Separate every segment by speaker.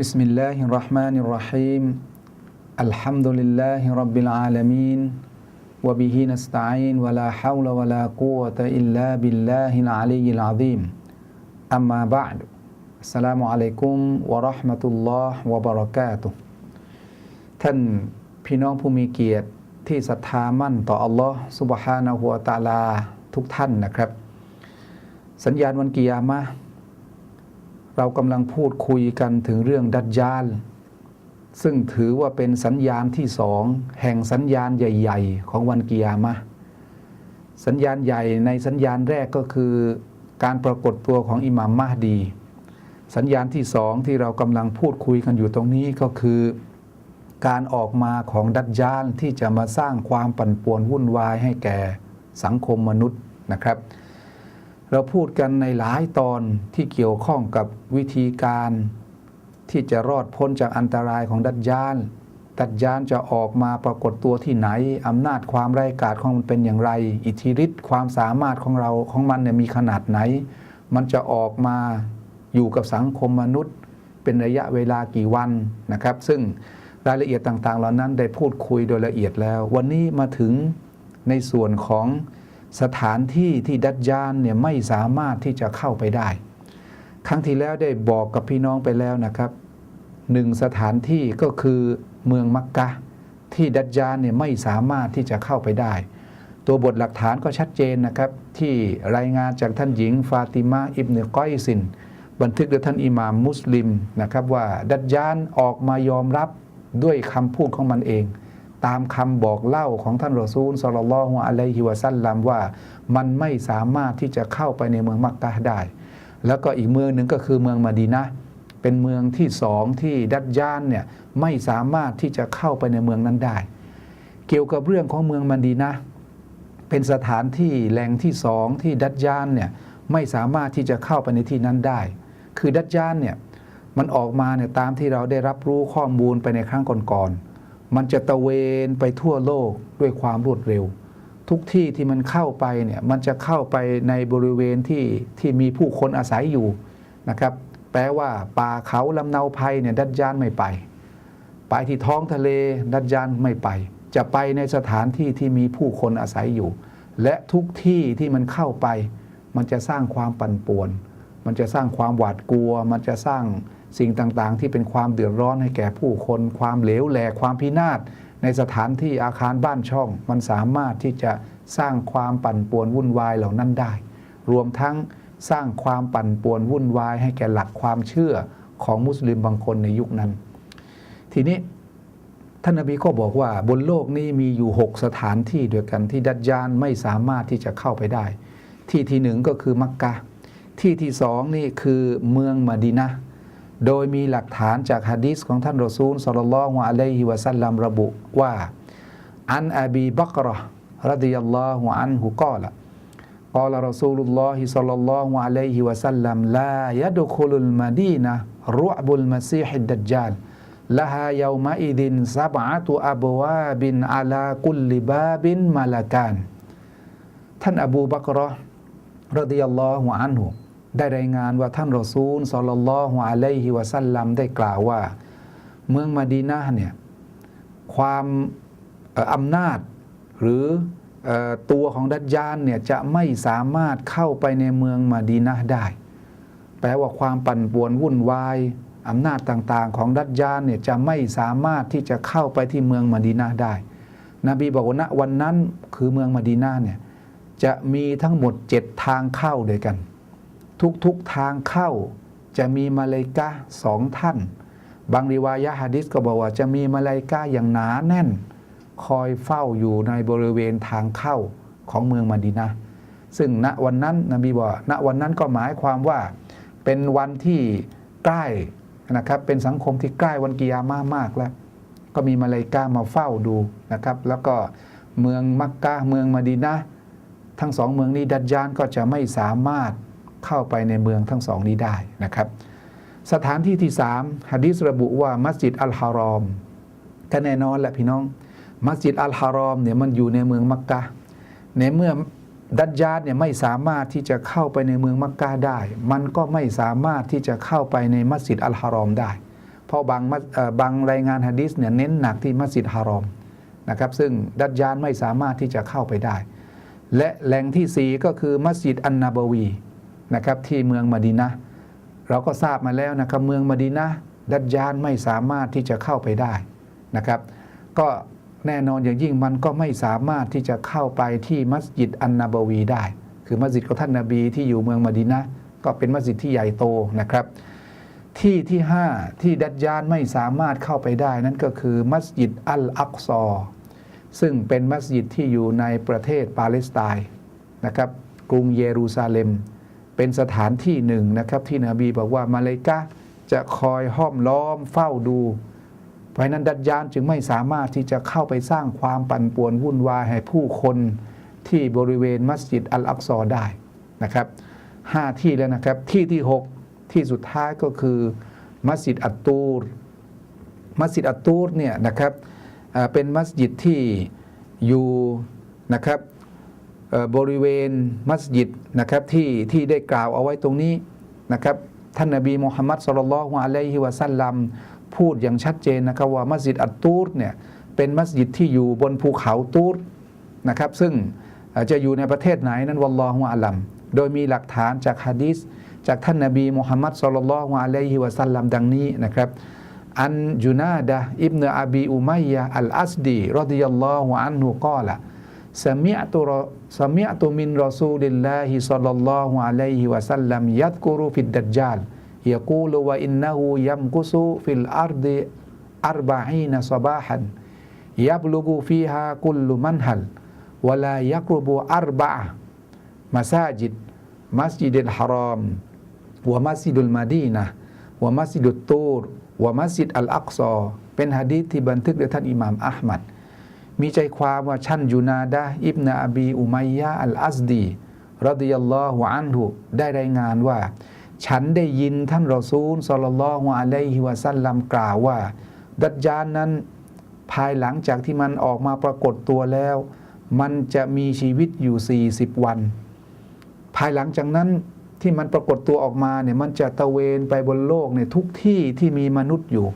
Speaker 1: بسم الله الرحمن الرحيم الحمد لله رب العالمين وبه نستعين ولا حول ولا قوة إلا بالله العلي العظيم أما بعد السلام عليكم ورحمة الله وبركاته ท่านพี่น้องผู้มีเกียรติที่ศรัทธามั่นต่ออัลลอฮ์สุบฮานะฮูวะตะอาลาทุกท่านนะครับ สัญญาณวันกิยามะห์ เรากำลังพูดคุยกันถึงเรื่องดัจญาลซึ่งถือว่าเป็นสัญญาณที่สองแห่งสัญญาณใหญ่ ๆ ของวันกิยามะสัญญาณใหญ่ในสัญญาณแรกก็คือ การปรากฏตัวของอิหม่ามมะดี สัญญาณที่สองที่เรากำลังพูดคุยกันอยู่ตรงนี้ก็คือ การออกมาของดัจญาลที่จะมาสร้างความปั่นป่วนวุ่นวายให้แก่สังคมมนุษย์นะครับ เราพูดกันในหลายตอนที่เกี่ยวข้องกับวิธีการ ที่จะรอดพ้นจากอันตรายของดัจญาลดัจญาลจะออกมาปรากฏตัวที่ไหน อำนาจความไร้กาจของมันเป็นอย่างไร อิทธิฤทธิ์ความสามารถของเราของมันเนี่ยมีขนาดไหน มันจะออกมาอยู่กับสังคมมนุษย์ เป็นระยะเวลากี่วันนะครับ ซึ่งรายละเอียดต่างๆ เหล่านั้นได้พูดคุยโดยละเอียดแล้ว วันนี้มาถึงในส่วนของ สถานที่ที่ดัจญาลเนี่ยไม่สามารถที่จะเข้าไปได้ ครั้งที่แล้วได้บอกกับพี่น้องไปแล้วนะครับหนึ่งสถานที่ก็คือเมืองมักกะที่ดัจญาลเนี่ยไม่สามารถที่จะเข้าไปได้ ตัวบทหลักฐานก็ชัดเจนนะครับ ที่รายงานจากท่านหญิงฟาติมาอิบเนก้อยซิน บันทึกโดยท่านอิหม่ามมุสลิมนะครับว่าดัจญาลออกมายอมรับด้วยคำพูดของมันเอง ตามคำบอกเล่าของท่านรอซูลสลลัลฮุอะลัยฮิวะซัลลัมว่า มันไม่สามารถที่จะเข้าไปในเมืองมักกะได้ แล้วก็อีกเมืองหนึ่งก็คือเมืองมาดีนะเป็นเมืองที่สองที่ดัจญาลเนี่ยไม่สามารถที่จะเข้าไปในเมืองนั้นได้ เกี่ยวกับเรื่องของเมืองมาดีนะเป็นสถานที่แหล่งที่สองที่ดัจญาลเนี่ยไม่สามารถที่จะเข้าไปในที่นั้นได้ คือดัจญาลเนี่ยมันออกมาเนี่ยตามที่เราได้รับรู้ข้อมูลไปในครั้งก่อนๆ มันจะตะเวนไปทั่วโลกด้วยความรวดเร็ว ทุกที่ที่มันเข้าไปเนี่ยมันจะเข้าไปในบริเวณที่ที่มีผู้คนอาศัยอยู่นะครับ แปลว่าป่าเขาลำเนาภัยเนี่ยดัจญาลไม่ไป ไปที่ท้องทะเลดัจญาลไม่ไป จะไปในสถานที่ที่มีผู้คนอาศัยอยู่ และทุกที่ที่มันเข้าไป มันจะสร้างความปั่นป่วน มันจะสร้างความหวาดกลัว มันจะสร้าง สิ่งต่างๆ ที่เป็นความเดือดร้อนให้แก่ผู้คน ความเหลวแหลกความพินาศในสถานที่อาคารบ้านช่อง มันสามารถที่จะสร้างความปั่นป่วนวุ่นวายเหล่านั้นได้ รวมทั้งสร้างความปั่นป่วนวุ่นวายให้แก่หลักความเชื่อของมุสลิมบางคนในยุคนั้น ทีนี้ท่านนบีก็บอกว่าบนโลกนี้มีอยู่ 6 สถานที่ด้วยกันที่ดัจญาลไม่สามารถที่จะเข้าไปได้ ที่ที่หนึ่งก็คือมักกะ ที่ที่สองนี่คือเมืองมะดีนะ โดยมีหลักฐานจากฮะดีษของท่านรอซูลสัลลัลลอฮุอะลัยฮิวะสัลลัมระบุว่า อันอบีบักรอรดิยัลลอฮุอันฮุกอละกอลรอซูลุลลอฮิสัลลัลลอฮุอะลัยฮิวะสัลลัมลายะดุคุลุลมาดีนะรุอบุลมาซีฮิดดัจญาลละฮาเยามาอิดินซับอะตุอับวาบินอาลากุลลิบาบินมาลาการท่านอบูบักรอรดิยัลลอฮุอันฮุ ได้รายงานว่าท่านรอซูลสลลัลลอฮุอะลัยฮิวะสัลลัมได้กล่าวว่า เมืองมาดีนะห์เนี่ยความอำนาจหรืออตัวของดัจญาลเนี่ยจะไม่สามารถเข้าไปในเมืองมาดีนะห์ได้ แปลว่าความปั่นป่วนวุ่นวายอำนาจต่างๆ ของดัจญาลเนี่ยจะไม่สามารถที่จะเข้าไปที่เมืองมาดีนะห์ได้ นบีบอกว่าณวันนั้นคือเมืองมาดีนะห์เนี่ยจะมีทั้งหมดเจ็ดทางเข้าด้วยกัน ทุกๆทางเข้า จะมีมาเลกาสองท่าน บางริวายะฮะดิษก็บอกว่าจะมีมาเลกาอย่างหนาแน่น คอยเฝ้าอยู่ในบริเวณทางเข้าของเมืองมาดีนะซึ่งณวันนั้นนบีบอกณวันนั้นก็หมายความว่าเป็นวันที่ใกล้นะครับเป็นสังคมที่ใกล้วันกิยามามากแล้ว ก็มีมาเลกามาเฝ้าดูนะครับ แล้วก็เมืองมักกะเมืองมาดีนะทั้งสองเมืองนี้ดัจญาลก็จะไม่สามารถ เข้าไปในเมืองทั้งสองนี้ได้นะครับสถานที่ที่สามฮะดีษระบุว่ามัสยิดอัลฮารอมก็แน่นอนแหละพี่น้อง มัสยิดอัลฮารอมเนี่ยมันอยู่ในเมืองมักกะในเมื่อดัจญาลเนี่ยไม่สามารถที่จะเข้าไปในเมืองมักกะได้ มันก็ไม่สามารถที่จะเข้าไปในมัสยิดอัลฮารอมได้ เพราะบางบางรายงานฮะดิษเนี่ยเน้นหนักที่มัสยิดฮารอมนะครับซึ่งดัจญานไม่สามารถที่จะเข้าไปได้ และแหล่งที่สี่ก็คือมัสยิดอันนาบวี นะครับที่เมืองมดีนะเราก็ทราบมาแล้วนะครับเมืองมดีนะดัจญานไม่สามารถที่จะเข้าไปได้นะครับ ก็แน่นอนอย่างยิ่งมันก็ไม่สามารถที่จะเข้าไปที่มัสยิดอันนาบวีได้ คือมัสยิดของท่านนาบีที่อยู่เมืองมดีนะก็เป็นมัสยิดที่ใหญ่โตนะครับ ที่ที่ 5 ที่ดัจญานไม่สามารถเข้าไปได้นั่นก็คือมัสยิดอัลอักซอซึ่งเป็นมัสยิดที่อยู่ในประเทศปาเลสไตน์นะครับกรุงเยรูซาเล็ม เป็นสถานที่หนึ่งนะครับ ที่นบีบอกว่ามาเลกะจะคอยห้อมล้อมเฝ้าดู เพราะนั้นดัจญานจึงไม่สามารถที่จะเข้าไปสร้างความปั่นป่วนวุ่นวายให้ผู้คนที่บริเวณมัสยิดอัลอักซอได้นะครับห้าที่แล้วนะครับที่ที่หกที่สุดท้ายก็คือมัสยิดอัตตูร มัสยิดอัตตูรเนี่ยนะครับเป็นมัสยิดที่อยู่นะครับ บริเวณมัสยิดนะครับที่ที่ได้กล่าวเอาไว้ตรงนี้นะครับท่านนบีมุฮัมมัดสุลลัลฮุอะลัยฮิวะสัลลัมพูดอย่างชัดเจนนะครับว่ามัสยิดอัตตูรเนี่ยเป็นมัสยิดที่อยู่บนภูเขาตูรนะครับซึ่งจะอยู่ในประเทศไหนนั้นวัลลอฮุอะลัมโดยมีหลักฐานจากฮะดีษจากท่านนบีมุฮัมมัดสุลลัลฮุอะลัยฮิวะสัลลัมดังนี้นะครับอันจุนาดะอิบเนอบีอุมัยยะอัลอัสดีรดิยัลลอฮุอันฮุกาลอตุรสมิอตุมินรอซูลิลลาฮิศ็อลลัลลอฮุอะ ลัยฮิวะสัลลัมยัดกุรุฟิดดัจจาลยะกูลวะอินนะฮูยัมกุซุฟิลอาร์ดิอัรบะอีนซะบาฮันยับลุกุฟีฮากุลลุมันฮัลวะลายักรุบุอัรบะมัสาจิดมัสยิดลฮารอม วะมัสยิดุลมาดีนะห์วะมัสยิดุตตูรวะมัสยิดอัลอักซอ เป็นหะดีษที่บันทึกโดยท่านอิหม่ามอัลมัด มีใจความว่าชันยูนาดะอิบนาอบีอุมัยยะอัลอัสดีรดิยัลลอฮุอันฮุได้รายงานว่า ฉันได้ยินท่านรอซูลศ็อลลัลลอฮุอะลัยฮิวะซัลลัมกล่าวว่า ดัจจานนั้นภายหลังจากที่มันออกมาปรากฏตัวแล้ว มันจะมีชีวิตอยู่ 40 วัน ภายหลังจากนั้นที่มันปรากฏตัวออกมาเนี่ยมันจะตะเวนไปบนโลกเนี่ยทุกที่ที่มีมนุษย์อยู่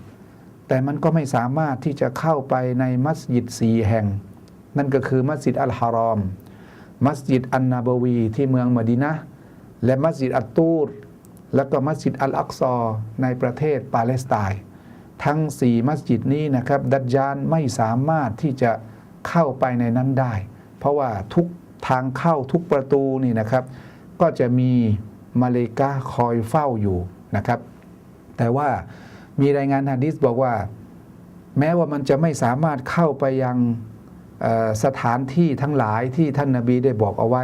Speaker 1: แต่มันก็ไม่สามารถที่จะเข้าไปในมัสยิดสีแห่ง นั่นก็คือมัสยิดอัลฮารอม มัสยิดอันนาบวีที่เมืองมดีนะและมัสยิดอัตตูร แล้วก็มัสยิดอัลอักซอในประเทศปาเลสไตน์ทั้งสี่มัสยิดนี้นะครับ ดัจจานไม่สามารถที่จะเข้าไปในนั้นได้ เพราะว่าทุกทางเข้าทุกประตูนี่นะครับ ก็จะมีมาเลกาคอยเฝ้าอยู่นะครับ แต่ว่า มีรายงานฮะดิษบอกว่า แม้ว่ามันจะไม่สามารถเข้าไปยังสถานที่ทั้งหลายที่ท่านนาบีได้บอกเอาไว้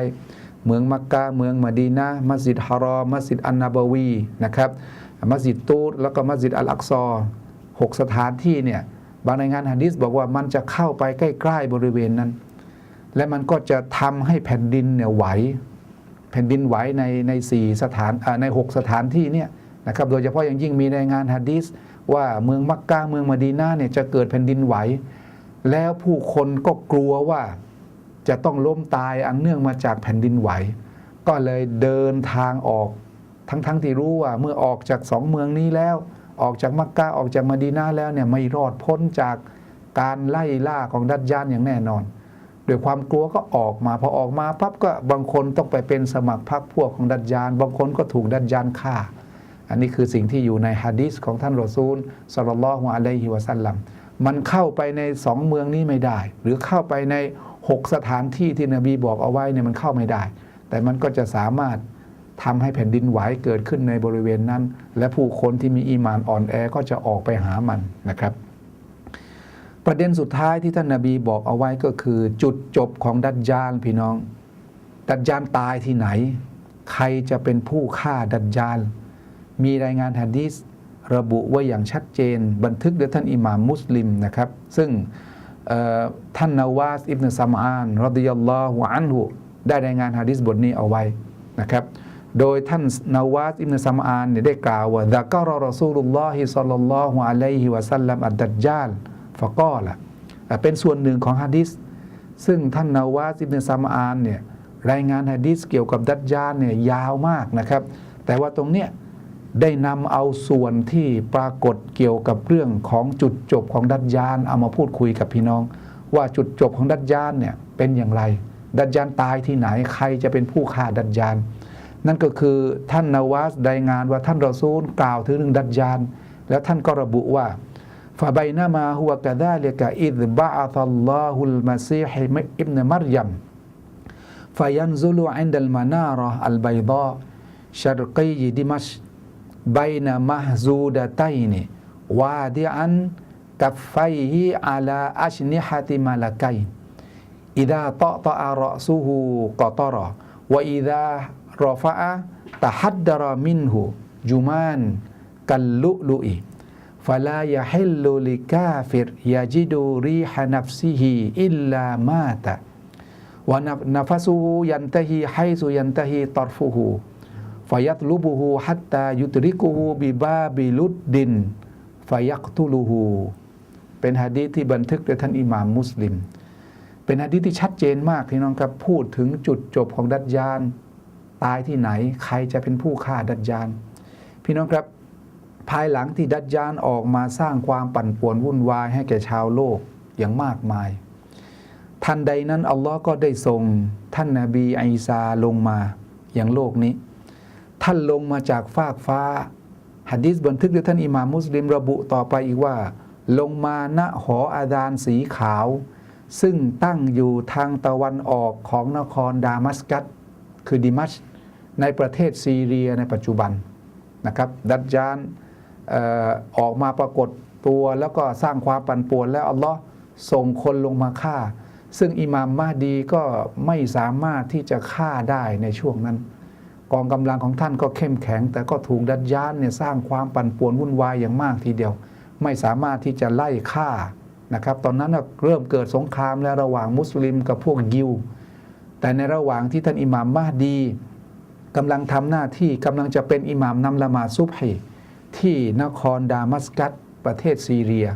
Speaker 1: เมืองมักกะเมืองมดีนะมัสยิดฮารอมัสยิดอันนาบวีนะครับมัสยิดตูดแล้วก็มัสยิดอัลอักซอหกสถานที่เนี่ยบางรายงานฮะดิษบอกว่ามันจะเข้าไปใกล้ๆบริเวณนั้น และมันก็จะทำให้แผ่นดินเนี่ยไหว แผ่นดินไหวในในสี่สถานในหกสถานที่เนี่ย นะครับโดยเฉพาะอย่างยิ่งมีรายงานฮะดีษว่าเมืองมักกะเมืองมดีนาเนี่ยจะเกิดแผ่นดินไหว แล้วผู้คนก็กลัวว่าจะต้องล้มตายอันเนื่องมาจากแผ่นดินไหว ก็เลยเดินทางออก ทั้งๆทที่รู้ว่าเมื่อออกจากสองเมืองนี้แล้ว ออกจากมักกะออกจากมดีนาแล้วเนี่ยไม่รอดพ้นจากการไล่ล่าของดัจญานอย่างแน่นอนด้วยความกลัวก็ออกมาพอออกมาปั๊บก็บางคนต้องไปเป็นสมัครพรรคพวกของดัจญาน บางคนก็ถูกดัจญานฆ่า อันนี้คือสิ่งที่อยู่ในฮะดีษของท่านรอซูลสลลัลอฮุอะลัยฮิวะสัลลัมมันเข้าไปในสองเมืองนี้ไม่ได้ หรือเข้าไปในหกสถานที่ที่นบีบอกเอาไว้เนี่ยมันเข้าไม่ได้ แต่มันก็จะสามารถทำให้แผ่นดินไหวเกิดขึ้นในบริเวณนั้น และผู้คนที่มีอีมานอ่อนแอก็จะออกไปหามันนะครับ ประเด็นสุดท้ายที่ท่านนาบีบอกเอาไว้ก็คือ จุดจบของดัจจานพี่น้อง ดัจจานตายที่ไหน ใครจะเป็นผู้ฆ่าดัจจาน มีรายงานฮะดีษระบุไว้อย่างชัดเจน บันทึกโดยท่านอิหม่ามมุสลิมนะครับ ซึ่งท่านนาวาสอิบนุซามอานรดิยัลลอฮุอันฮุได้รายงานฮะดีษบทนี้เอาไว้นะครับ โดยท่านนาวาสอิบนุซามอานเนี่ยได้กล่าวว่าดะกะรอรอซูลุลลอฮิศ็อลลัลลอฮุอะลัยฮิวะสัลลัมอัดดัจจาลฟะกอละอะเป็นส่วนหนึ่งของฮะดีษซึ่งท่านนาวาสอิบนุซามอานเนี่ยรายงานฮะดีษเกี่ยวกับดัจจาลเนี่ยยาวมากนะครับ แต่ว่าตรงเนี้ย ได้นำเอาส่วนที่ปรากฏเกี่ยวกับเรื่องของจุดจบของดัจยานเอามาพูดคุยกับพี่น้อง ว่าจุดจบของดัจยานเนี่ยเป็นอย่างไร ดัจยานตายที่ไหนใครจะเป็นผู้ฆ่าดัจยาน นั่นก็คือท่านนาวาสไดงานว่าท่านรอซูลกล่าวถึงเรื่องดัจยาน แล้วท่านก็ระบุว่าฟาไบนามาหัวกะดาลกะอิดบะอัตัลลอฮุลมาซีฮิอิบนมารยัมฟายันซุลูอินดัลมานาระอัลไบดะชัรกียดิมัช بين مهزودتين وادعا كفيه على أجنحة ملكين. إذا طأطأ رأسه قطر وإذا رفع تحدر منه جمان كاللؤلؤ. فلا يحل لكافر يجد ريح نفسه إلا مات. ونفسه ينتهي حيث ينتهي طرفه. ฟยัตลุบูฮูฮัตตายุตริกูฮูบิบาบิลุดดินฟยักตุลูฮูเป็นฮะดีที่บันทึกโดยท่านอิหม่ามมุสลิม เป็นฮะดีที่ชัดเจนมากพี่น้องครับพูดถึงจุดจบของดัจยาน ตายที่ไหนใครจะเป็นผู้ฆ่าดัจยาน พี่น้องครับภายหลังที่ดัจยานออกมาสร้างความปั่นป่วนวุ่นวายให้แก่ชาวโลกอย่างมากมายท่านใดนั้นอัลลอฮ์ก็ได้ทรงท่านนาบีอิซาลงมาอย่างโลกนี้ ท่านลงมาจากฟากฟ้าหะดีษบันทึกโดยท่านอิหม่ามุสลิมระบุต่อไปอีกว่า ลงมาณหออาดานสีขาว ซึ่งตั้งอยู่ทางตะวันออกของนครดามัสกัสคือดิมัชในประเทศซีเรียในปัจจุบันนะครับ ดัจจานออออกมาปรากฏตัวแล้วก็สร้างความปั่นป่วนแล้วอัลลอฮ์ส่งคนลงมาฆ่า ซึ่งอิหม่ามมาดีก็ไม่สามารถที่จะฆ่าได้ในช่วงนั้น กองกำลังของท่านก็เข้มแข็ง แต่ก็ถูกดัจญานเนี่ยสร้างความปั่นป่วนวุ่นวายอย่างมากทีเดียว ไม่สามารถที่จะไล่ฆ่านะครับตอนนั้นน่ะเริ่มเกิดสงครามแล้วระหว่างมุสลิมกับพวกยิว แต่ในระหว่างที่ท่านอิหม่ามมาดีกำลังทำหน้าที่กำลังจะเป็นอิหม่ามนำละมาซุบฮีที่นครดามัสกัสประเทศซีเรีย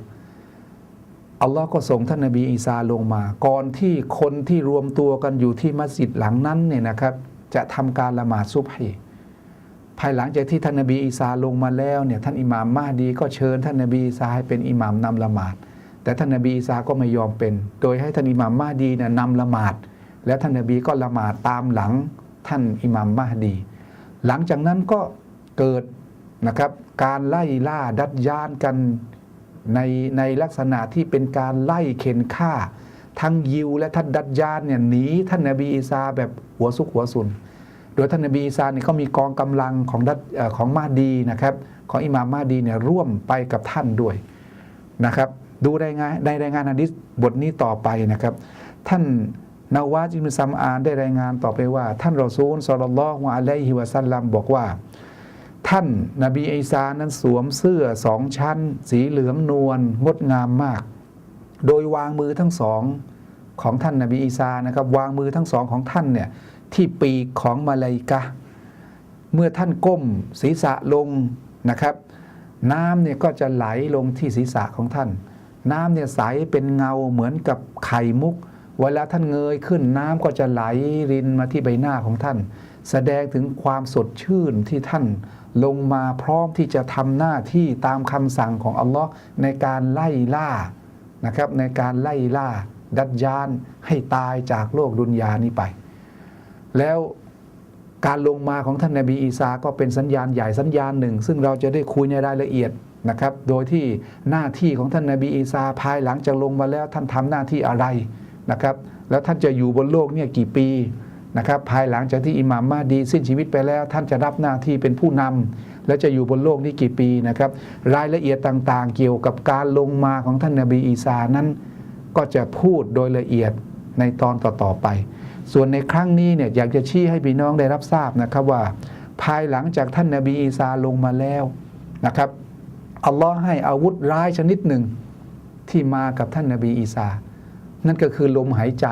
Speaker 1: อัลลอฮ์ก็ส่งท่านนบีอีสาลงมา ก่อนที่คนที่รวมตัวกันอยู่ที่มัสยิดหลังนั้นเนี่ยนะครับ จะทำการละหมาดซุบฮีภายหลังจากที่ท่านนบีอีสาลงมาแล้วเนี่ยท่านอิหม่ามมาดีก็เชิญท่านนบีอีสาให้เป็นอิหม่ามนำละหมาด แต่ท่านนบีอีสาก็ไม่ยอมเป็น โดยให้ท่านอิหม่ามมาดีเนี่ยนำละหมาด และท่านนบีก็ละหมาดตามหลังท่านอิหม่ามมาดี หลังจากนั้นก็เกิดนะครับการไล่ล่าดัดยานกันในในลักษณะที่เป็นการไล่เข็นฆ่า ทั้งยิวและท่านดัดยานเนี่ยหนีท่านนบีอีสาแบบหัวซุกหัวซุน โดยท่านนบีอีสาเนี่ยเขามีกองกำลังของดัดเอ่อของมาดีนะครับของอิหม่ามมาดีเนี่ยร่วมไปกับท่านด้วยนะครับดูรายงานในรายงานฮะดิษบทนี้ต่อไปนะครับ ท่านนาวาจิมซัมอานได้รายงานต่อไปว่า ท่านรอซูลสลลลอฮุอะลัยฮิวะซัลลัมบอกว่า ท่านนบีอีสานั้นสวมเสื้อสองชั้น สีเหลืองนวลงดงามมาก โดยวางมือทั้งสองของท่านนบีอีสานะครับ วางมือทั้งสองของท่านเนี่ยที่ปีกของมาลาอิกะ เมื่อท่านก้มศีรษะลงนะครับ น้ำเนี่ยก็จะไหลลงที่ศีรษะของท่าน น้ำเนี่ยใสเป็นเงาเหมือนกับไข่มุก เวลาท่านเงยขึ้นน้ำก็จะไหลรินมาที่ใบหน้าของท่าน แสดงถึงความสดชื่นที่ท่านลงมาพร้อมที่จะทำหน้าที่ตามคำสั่งของอัลลอฮ์ในการไล่ล่า นะครับในการไล่ล่าดัดยานให้ตายจากโลกดุนยานี้ไป แล้วการลงมาของท่านนบีอีสาก็เป็นสัญญาณใหญ่สัญญาณหนึ่ง ซึ่งเราจะได้คุยในรายละเอียดนะครับ โดยที่หน้าที่ของท่านนบีอีสาภายหลังจากลงมาแล้วท่านทำหน้าที่อะไรนะครับ แล้วท่านจะอยู่บนโลกเนี่ยกี่ปี นะครับภายหลังจากที่อิหม่ามมาดีสิ้นชีวิตไปแล้ว ท่านจะรับหน้าที่เป็นผู้นำและจะอยู่บนโลกนี้กี่ปีนะครับ รายละเอียดต่างๆ เกี่ยวกับการลงมาของท่านนบีอีสานั้น ก็จะพูดโดยละเอียดในตอนต่อๆไป ส่วนในครั้งนี้เนี่ยอยากจะชี้ให้พี่น้องได้รับทราบนะครับว่า ภายหลังจากท่านนบีอีสาลงมาแล้วนะครับอัลลอฮ์ให้อาวุธร้ายชนิดหนึ่งที่มากับท่านนบีอีสานั่นก็คือลมหายใจ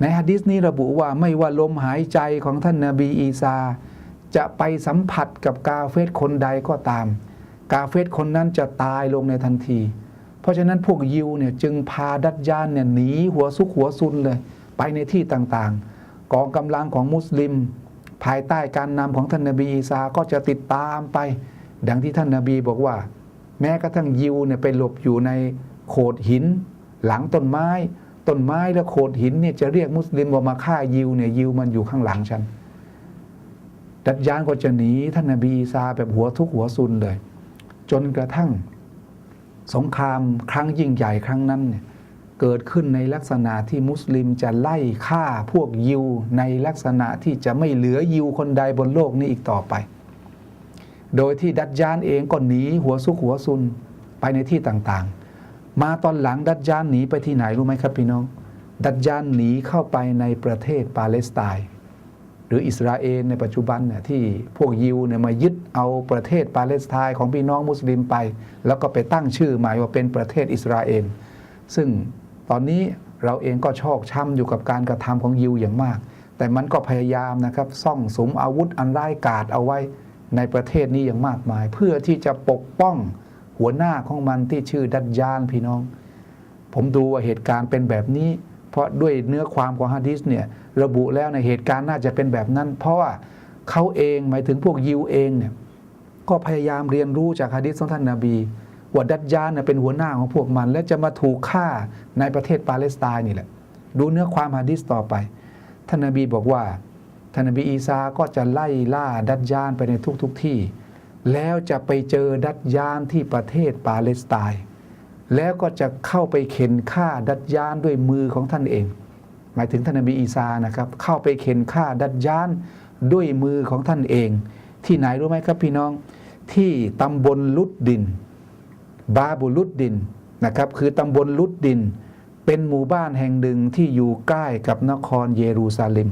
Speaker 1: ในฮะดิษนี้ระบุว่าไม่ว่าลมหายใจของท่านนบีอีสาจะไปสัมผัสกับกาเฟสคนใดก็ตาม กาเฟสคนนั้นจะตายลงในทันที เพราะฉะนั้นพวกยิวเนี่ยจึงพาดัดยานเนี่ยหนีหัวซุกหัวซุนเลย ไปในที่ต่างๆ กองกำลังของมุสลิม ภายใต้การนำของท่านนบีอีสาก็จะติดตามไป ดังที่ท่านนบีบอกว่า แม้กระทั่งยิวเนี่ยไปหลบอยู่ในโขดหิน หลังต้นไม้ ต้นไม้และโขดหินเนี่ยจะเรียกมุสลิมว่ามาฆ่ายิวเนี่ยยิวมันอยู่ข้างหลังฉันดัจยานก็จะหนีท่านนบีอีสาแบบหัวทุกหัวซุนเลย จนกระทั่ง สงครามครั้งยิ่งใหญ่ครั้งนั้นเนี่ยเกิดขึ้นในลักษณะที่มุสลิมจะไล่ฆ่าพวกยิว ในลักษณะที่จะไม่เหลือยิวคนใดบนโลกนี้อีกต่อไป โดยที่ดัจยานเองก็หนีหัวซุกหัวซุนไปในที่ต่างๆ มาตอนหลังดัจยานหนีไปที่ไหนรู้ไหมครับพี่น้อง ดัจยานหนีเข้าไปในประเทศปาเลสไตน์หรืออิสราเอลในปัจจุบันเนี่ยที่พวกยิวเนี่ยมายึดเอาประเทศปาเลสไตน์ของพี่น้องมุสลิมไป แล้วก็ไปตั้งชื่อใหม่ว่าเป็นประเทศอิสราเอลซึ่งตอนนี้เราเองก็ชอกช้ำอยู่กับการกระทำของยิวอย่างมาก แต่มันก็พยายามนะครับซ่องสมอาวุธอันร้ายกาจเอาไว้ในประเทศนี้อย่างมากมาย เพื่อที่จะปกป้อง หัวหน้าของมันที่ชื่อดัจยานพี่น้อง ผมดูว่าเหตุการณ์เป็นแบบนี้ เพราะด้วยเนื้อความของฮะดิษเนี่ยระบุแล้วในเหตุการณ์น่าจะเป็นแบบนั้น เพราะว่าเขาเองหมายถึงพวกยิวเองเนี่ยก็พยายามเรียนรู้จากฮะดิษของท่านนาบีว่าดัจญาลเน่ยเป็นหัวหน้าของพวกมัน และจะมาถูกฆ่าในประเทศปาเลสไตน์นี่แหละ ดูเนื้อความฮะดิษต่อไป ท่านนาบีบอกว่าท่านนบีอีสาก็จะไล่ล่าดัจญาลไปในทุกๆทที่ แล้วจะไปเจอดัจญาลที่ประเทศปาเลสไตน์แล้วก็จะเข้าไปเข็นฆ่าดัจญานด้วยมือของท่านเอง หมายถึงท่านนบีอีสานะครับ เข้าไปเข็นฆ่าดัจญานด้วยมือของท่านเอง ที่ไหนรู้ไหมครับพี่น้อง ที่ตำบลลุดดิน บาบุลุดดินนะครับ คือตำบลลุดดิน เป็นหมู่บ้านแห่งหนึ่งที่อยู่ใกล้กับนครเยรูซาเล็ม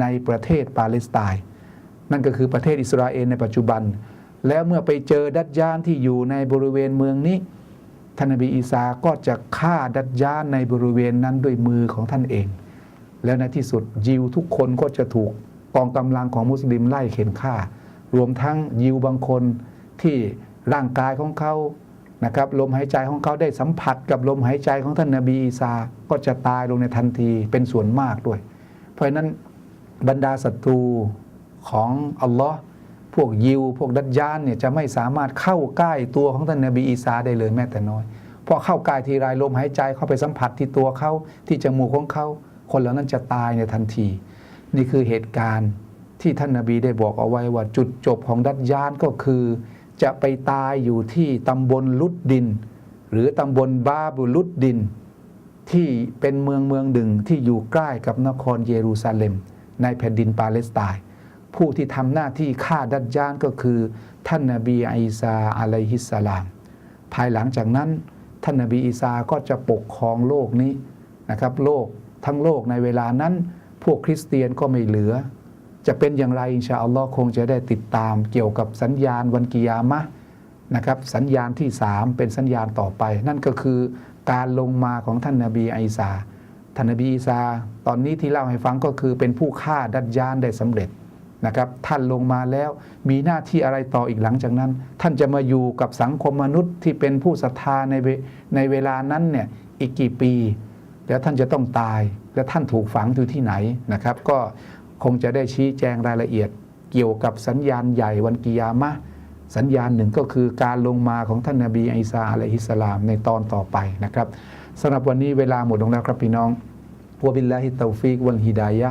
Speaker 1: ในประเทศปาเลสไตน์นั่นก็คือประเทศอิสราเอลในปัจจุบัน แล้วเมื่อไปเจอดัจญานที่อยู่ในบริเวณเมืองนี้ท่านนบีอีสาก็จะฆ่าดัจญานในบริเวณนั้นด้วยมือของท่านเอง แล้วในที่สุดยิวทุกคนก็จะถูกกองกำลังของมุสลิมไล่เข็นฆ่า รวมทั้งยิวบางคนที่ร่างกายของเขานะครับลมหายใจของเขาได้สัมผัสกับลมหายใจของท่านนบีอีสาก็จะตายลงในทันทีเป็นส่วนมากด้วย เพราะฉะนั้นบรรดาศัตรูของอัลลอฮ์ พวกยิว พวกดัจญานเนี่ยจะไม่สามารถเข้าใกล้ตัวของท่านนบีอีสาได้เลยแม้แต่น้อยพราะเข้าใกล้ทีไรลมหายใจเข้าไปสัมผัสที่ตัวเขาที่จมูกของเขาคนเหล่านั้นจะตายในทันที นี่คือเหตุการณ์ที่ท่านนาบีได้บอกเอาไว้ว่าจุดจบของดัจญานก็คือ จะไปตายอยู่ที่ตำบลลุดดิน หรือตำบลบาบุลุดดิน ที่เป็นเมืองเมืองหนึ่งที่อยู่ใกล้กับนครเยรูซาเล็ม ในแผ่นดินปาเลสไตน์ ผู้ที่ทำหน้าที่ฆ่าดัจญานก็คือ ท่านนาบีอีสาอะลัยฮิสสลาม ภายหลังจากนั้น ท่านนาบีอีสาก็จะปกครองโลกนี้นะครับโลกทั้งโลกในเวลานั้น พวกคริสเตียนก็ไม่เหลือ จะเป็นอย่างไรอินชาอัลลอฮ์คงจะได้ติดตามเกี่ยวกับสัญญาณวันกิยามะนะครับสัญญาณที่สามเป็นสัญญาณต่อไป นั่นก็คือการลงมาของท่านนาบีอีสาท่านนบีอีสาตอนนี้ที่เล่าให้ฟังก็คือเป็นผู้ฆ่าดัจญานได้สำเร็จ นะครับท่านลงมาแล้วมีหน้าที่อะไรต่ออีกหลังจากนั้น ท่านจะมาอยู่กับสังคมมนุษย์ที่เป็นผู้ศรัทธาในในเวลานั้นเนี่ยอีกกี่ปี แล้วท่านจะต้องตาย และท่านถูกฝังอยู่ที่ไหนนะครับ ก็คงจะได้ชี้แจงรายละเอียด เกี่ยวกับสัญญาณใหญ่วันกิยามะสัญญาณหนึ่งก็คือการลงมาของท่านนาบีอิสาอะลัยฮิสลามในตอนต่อไปนะครับสำหรับวันนี้เวลาหมดลงแล้วครับพี่น้องวบิลลาฮิตตฟิกวัลฮิดายะ